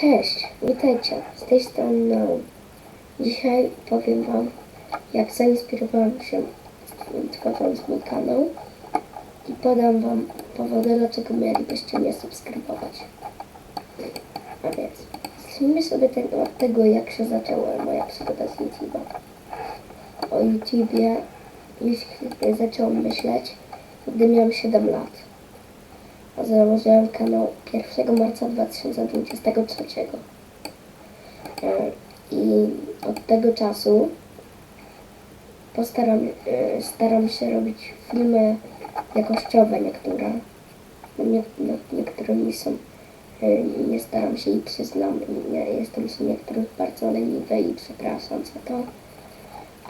Cześć, witajcie. Z tej strony Naum. Dzisiaj powiem Wam, jak zainspirowałem się tworząc mój kanał i podam Wam powody, dlaczego mielibyście mnie subskrybować. A więc, zacznijmy sobie tego, od tego, jak się zaczęła moja przygoda z YouTube'a. O YouTubie już zacząłem myśleć, gdy miałem 7 lat. Założyłem kanał 1 marca 2023. E, I od tego czasu postaram, e, staram się robić filmy jakościowe niektóre. No nie, nad niektórymi są, e, nie staram się i przyznam, nie, jestem z niektórych bardzo leniwy i przepraszam za to.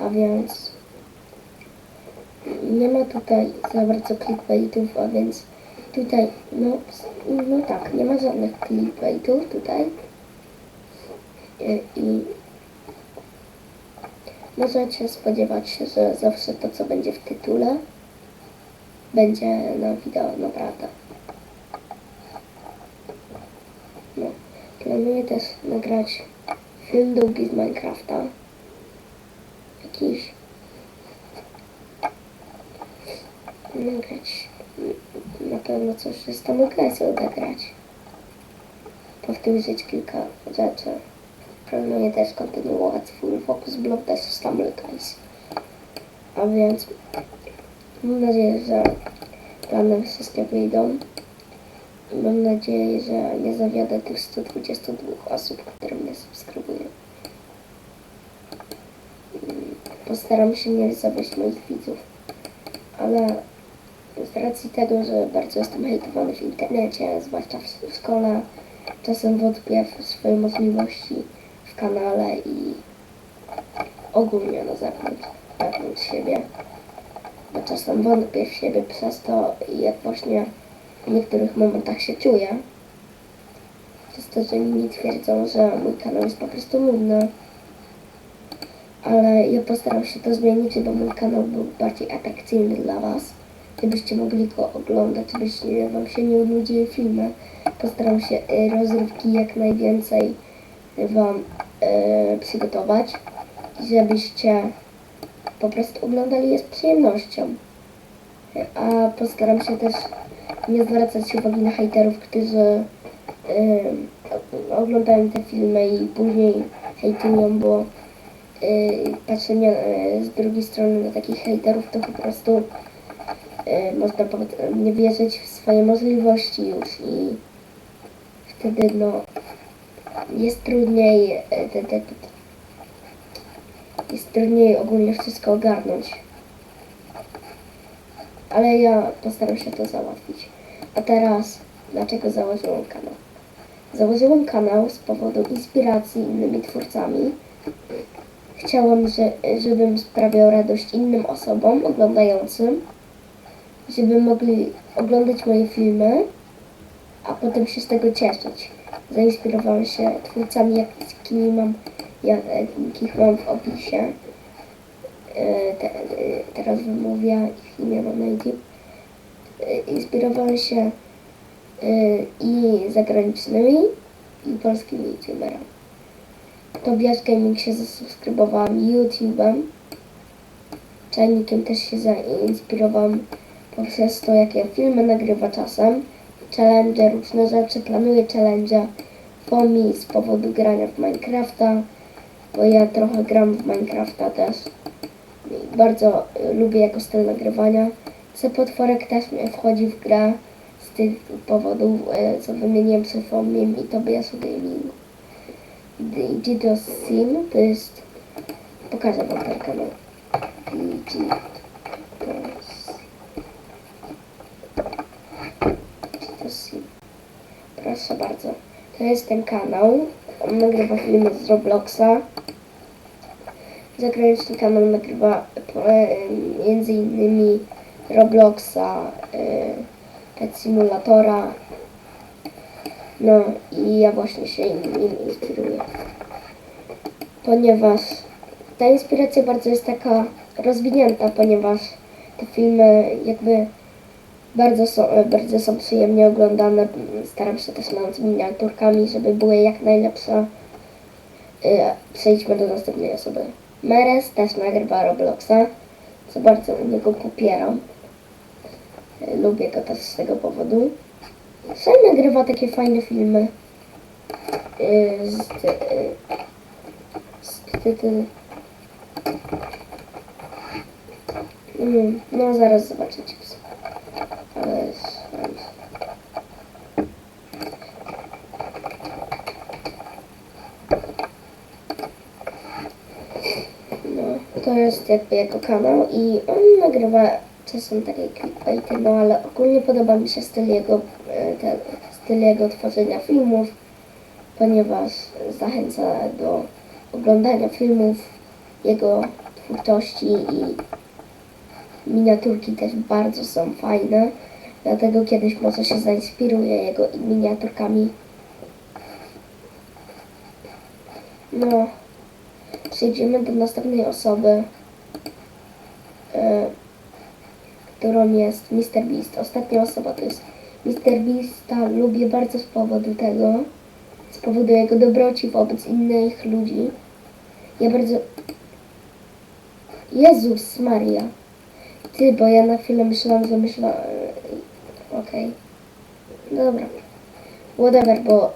A więc nie ma tutaj za bardzo clickbaitów, a więc tutaj, no, no tak, nie ma żadnych clickbaitów tutaj. I, i możecie spodziewać się, że zawsze to, co będzie w tytule, będzie na wideo, naprawdę. No, planuję też nagrać film długi z Minecrafta. Jakiś nagrać na pewno coś z tą okresją odegrać. Powtórzyć kilka rzeczy. Planuję też kontynuować swój Focus Blog też z Guys. A więc mam nadzieję, że plany wszystkie wyjdą. Mam nadzieję, że nie zawiodę tych 122 osób, które mnie subskrybują. Mm, Postaram się nie zawieść moich widzów. Ale racji tego, że bardzo jestem hejtowany w internecie, zwłaszcza w szkole, czasem wątpię w swoje możliwości w kanale i ogólnie na zewnątrz, wewnątrz siebie. Bo czasem wątpię w siebie przez to, jak właśnie w niektórych momentach się czuję. Przez to, że inni twierdzą, że mój kanał jest po prostu nudny. Ale ja postaram się to zmienić, żeby mój kanał był bardziej atrakcyjny dla Was żebyście mogli go oglądać, żebyście wam się nie nudziły filmy. Postaram się e, rozrywki jak najwięcej wam e, przygotować, żebyście po prostu oglądali je z przyjemnością. A postaram się też nie zwracać uwagi na hejterów, którzy e, oglądają te filmy i później hejtują, bo patrzenie z drugiej strony na takich hejterów to po prostu można powie- nie wierzyć w swoje możliwości już i wtedy no jest trudniej e, te, te, te, jest trudniej ogólnie wszystko ogarnąć. Ale ja postaram się to załatwić. A teraz, dlaczego założyłem kanał? Założyłem kanał z powodu inspiracji innymi twórcami. Chciałam, że, żebym sprawiał radość innym osobom oglądającym żeby mogli oglądać moje filmy, a potem się z tego cieszyć. Zainspirowałam się twórcami, jakimi mam, jak, jakich mam w opisie. E, Te, e, teraz wymówię ich imię mam na YouTube. E, Inspirowałam się i zagranicznymi, i polskimi youtuberami. Tobiasz Gaming się zasubskrybowałam YouTube'em. Czajnikiem też się zainspirowałam poprzez to, jakie filmy nagrywa czasem, challenge, różne rzeczy, planuję challenge, FOMI z powodu grania w Minecrafta, bo ja trochę gram w Minecrafta też. I bardzo y, lubię jako styl nagrywania. Potworek też mnie wchodzi w grę z tych powodów, y, co wymieniłem FOMiem i Tobiasu Gaming. Digital Sim to jest... Pokażę wam ten kanał. Digital to Sim. Proszę bardzo. To jest ten kanał. On nagrywa filmy z Robloxa. Zagraniczny kanał nagrywa e, między innymi Robloxa, e, Pet Simulatora. No i ja właśnie się im, im inspiruję. Ponieważ ta inspiracja bardzo jest taka rozwinięta, ponieważ te filmy jakby Bardzo są, e, bardzo są przyjemnie oglądane. Staram się też nad miniaturkami, żeby były jak najlepsze. E, Przejdźmy do następnej osoby. Meres też nagrywa Robloxa, co bardzo u niego popieram. E, Lubię go też z tego powodu. Sam nagrywa takie fajne filmy. Z, z tytułu Mm, No, zaraz zobaczycie. No, to jest jakby jego kanał i on nagrywa czasem takie clickbaity, no ale ogólnie podoba mi się styl jego, e, ten, styl jego tworzenia filmów, ponieważ zachęca do oglądania filmów jego twórczości i miniaturki też bardzo są fajne, dlatego kiedyś może się zainspiruję jego miniaturkami. No, przejdziemy do następnej osoby, e, którą jest Mr. Beast. Ostatnia osoba to jest Mr. Beasta. Lubię bardzo z powodu tego, z powodu jego dobroci wobec innych ludzi. Ja bardzo... Jezus Maria. Ty, bo ja na chwilę myślałam, że myślałam... Okej. Dobra. Whatever, bo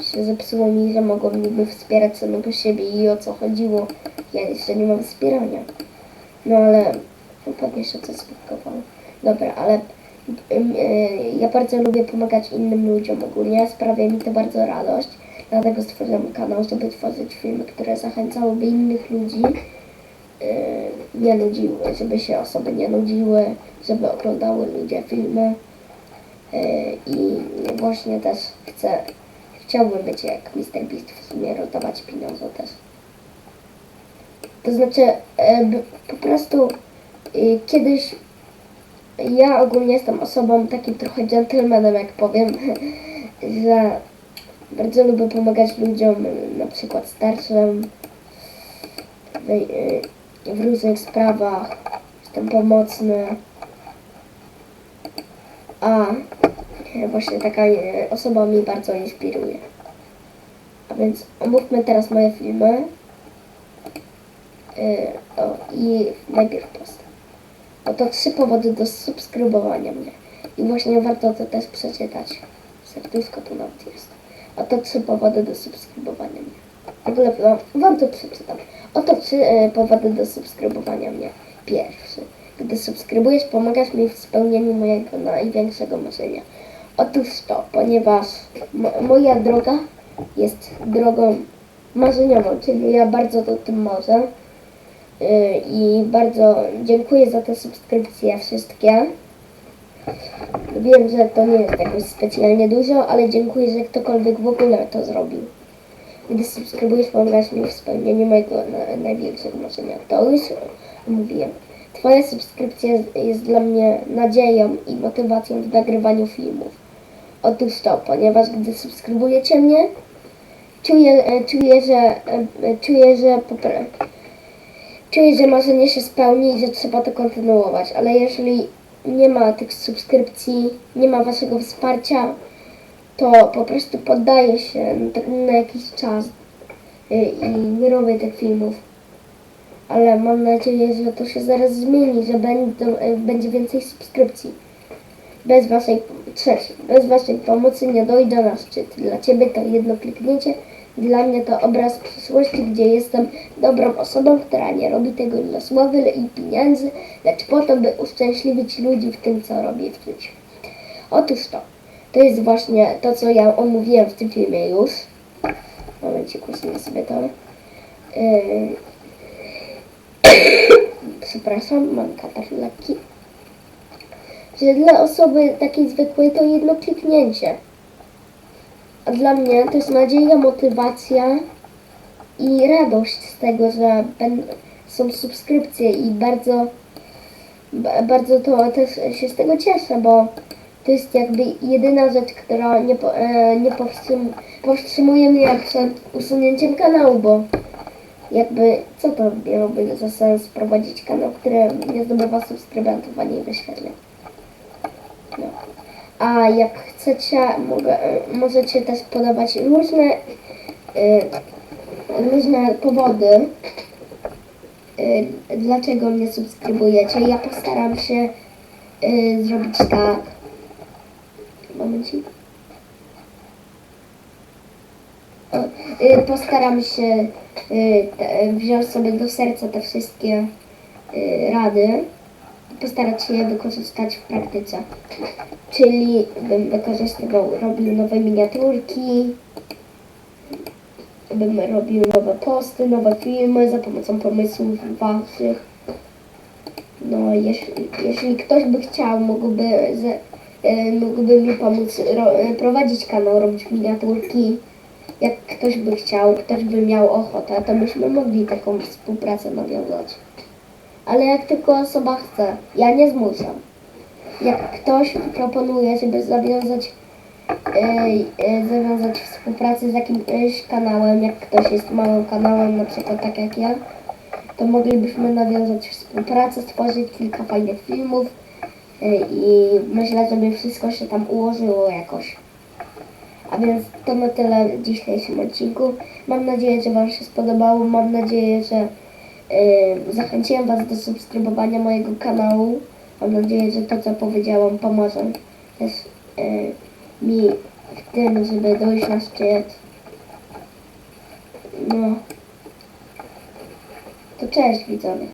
y, się zepsuło mi, że mogą niby wspierać samego siebie i o co chodziło. Ja jeszcze nie mam wspierania. No ale pewnie się coś spotkało. Dobra, ale ym, y, ja bardzo lubię pomagać innym ludziom ogólnie. Sprawia mi to bardzo radość. Dlatego stworzyłam kanał, żeby tworzyć filmy, które zachęcałyby innych ludzi y, nie nudziły, żeby się osoby nie nudziły, żeby oglądały ludzie filmy. Y, I właśnie też chcę, chciałbym być jak Mr. Beast w sumie rozdawać pieniądze też. To znaczy, e, po prostu kiedyś ja ogólnie jestem osobą takim trochę gentlemanem, jak powiem, że bardzo lubię pomagać ludziom, na przykład starszym, w, różnych sprawach. Jestem pomocny. A e, właśnie taka e, osoba mnie bardzo inspiruje. A więc omówmy teraz moje filmy. E, O, I najpierw post. Oto trzy powody do subskrybowania mnie. I właśnie warto to też przeczytać. Serduszko tu nawet jest. Oto trzy powody do subskrybowania mnie. W ogóle wam, to przeczytam. Oto trzy e, powody do subskrybowania mnie. Pierwszy. Gdy subskrybujesz, pomagasz mi w spełnieniu mojego największego marzenia. Otóż to, ponieważ mo- moja droga jest drogą marzeniową, czyli ja bardzo o tym marzę. Yy, I bardzo dziękuję za te subskrypcje wszystkie. Wiem, że to nie jest jakoś specjalnie dużo, ale dziękuję, że ktokolwiek w ogóle to zrobił. Gdy subskrybujesz, pomagasz mi w spełnieniu mojego na, największego marzenia. To już mówiłem. Twoja subskrypcja jest, dla mnie nadzieją i motywacją w nagrywaniu filmów. Otóż to, ponieważ gdy subskrybujecie mnie, czuję, e, czuję, że, e, e, czuję, że popra- czuję, że marzenie się spełni i że trzeba to kontynuować, ale jeżeli nie ma tych subskrypcji, nie ma waszego wsparcia, to po prostu poddaję się na, jakiś czas y, i nie robię tych filmów. Ale mam nadzieję, że to się zaraz zmieni, że będą, y, będzie więcej subskrypcji. Bez waszej, trzeci, bez waszej pomocy nie dojdę na szczyt. Dla ciebie to jedno kliknięcie, dla mnie to obraz przyszłości, gdzie jestem dobrą osobą, która nie robi tego dla sławy i pieniędzy, lecz po to, by uszczęśliwić ludzi w tym, co robię w życiu. Otóż to. To jest właśnie to, co ja omówiłem w tym filmie już. Momencik, usunę sobie to. Yy... Przepraszam, mam katar lekki. Że dla osoby takiej zwykłej to jedno kliknięcie. A dla mnie to jest nadzieja, motywacja i radość z tego, że są subskrypcje i bardzo, ba- bardzo to też się z tego cieszę, bo to jest jakby jedyna rzecz, która nie, po, e, nie powstrzym, powstrzymuje mnie przed usunięciem kanału, bo jakby co to miałoby za sens prowadzić kanał, który nie zdobywa subskrybentów ani wyświetleń. No. A jak chcecie, mogę, możecie też podawać różne, e, różne powody, e, dlaczego mnie subskrybujecie. Ja postaram się e, zrobić tak. Momencik. O, e, Postaram się e, wziąć sobie do serca te wszystkie e, rady postarać się je wykorzystać w praktyce. Czyli bym wykorzystywał, robił nowe miniaturki, bym robił nowe posty, nowe filmy za pomocą pomysłów waszych. No, jeśli, jeśli ktoś by chciał, mógłby, e, mógłby mi pomóc e, prowadzić kanał, robić miniaturki. Jak ktoś by chciał, ktoś by miał ochotę, to byśmy mogli taką współpracę nawiązać ale jak tylko osoba chce, ja nie zmuszam. Jak ktoś proponuje, żeby zawiązać, e, e, zawiązać współpracę z jakimś kanałem, jak ktoś jest małym kanałem, na przykład tak jak ja, to moglibyśmy nawiązać współpracę, stworzyć kilka fajnych filmów e, i myślę, żeby wszystko się tam ułożyło jakoś. A więc to na tyle w dzisiejszym odcinku. Mam nadzieję, że Wam się spodobało. Mam nadzieję, że Yy, zachęciłem Was do subskrybowania mojego kanału. Mam nadzieję, że to, co powiedziałam, pomoże też yy, mi w tym, żeby dojść na szczyt. No. To cześć widzowie.